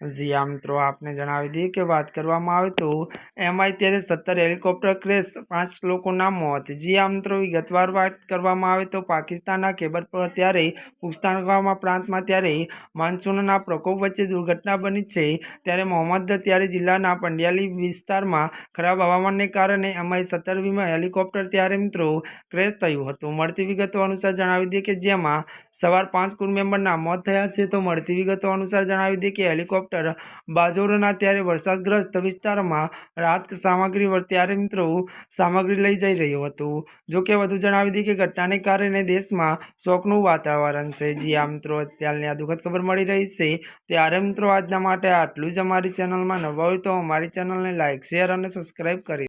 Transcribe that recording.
જી આ મિત્રો, આપને જણાવી દઈએ કે વાત કરવામાં આવે તો એમાં અત્યારે સત્તર હેલિકોપ્ટર ક્રેશ, પાંચ લોકોના મોત. જી આ મિત્રો, વિગતવાર વાત કરવામાં આવે તો પાકિસ્તાનના કેબર પર ત્યારે પુસ્તાનગામા પ્રાંતમાં ત્યારે માન્સૂનના પ્રકોપ વચ્ચે દુર્ઘટના બની છે. ત્યારે મોહમ્મદ ત્યારે જિલ્લાના પંડ્યાલી વિસ્તારમાં ખરાબ હવામાનને કારણે એમાં સત્તર વિમા હેલિકોપ્ટર ત્યારે, મિત્રો, ક્રેશ થયું હતું. મળતી વિગતો અનુસાર જણાવી દઈએ કે જેમાં સવાર પાંચ કુલ મેમ્બરના મોત થયા છે, તો મળતી વિગતો અનુસાર જણાવી દઈએ કે હેલિકોપ્ટર બાજોરના ત્યારે વરસાદગ્રસ્ત વિસ્તારમાં રાહત સામગ્રી ત્યારે મિત્રો સામગ્રી લઈ જઈ રહ્યું હતું. જોકે વધુ જણાવી દઈએ કે ઘટનાને કારણે દેશમાં શોકનું વાતાવરણ છે. જી આ મિત્રો, અત્યારની આ દુઃખદ ખબર મળી રહી છે. ત્યારે મિત્રો, આજના માટે આટલું જ અમારી ચેનલમાં નવા હોય તો અમારી ચેનલને લાઇક શેર અને સબસ્ક્રાઈબ કરી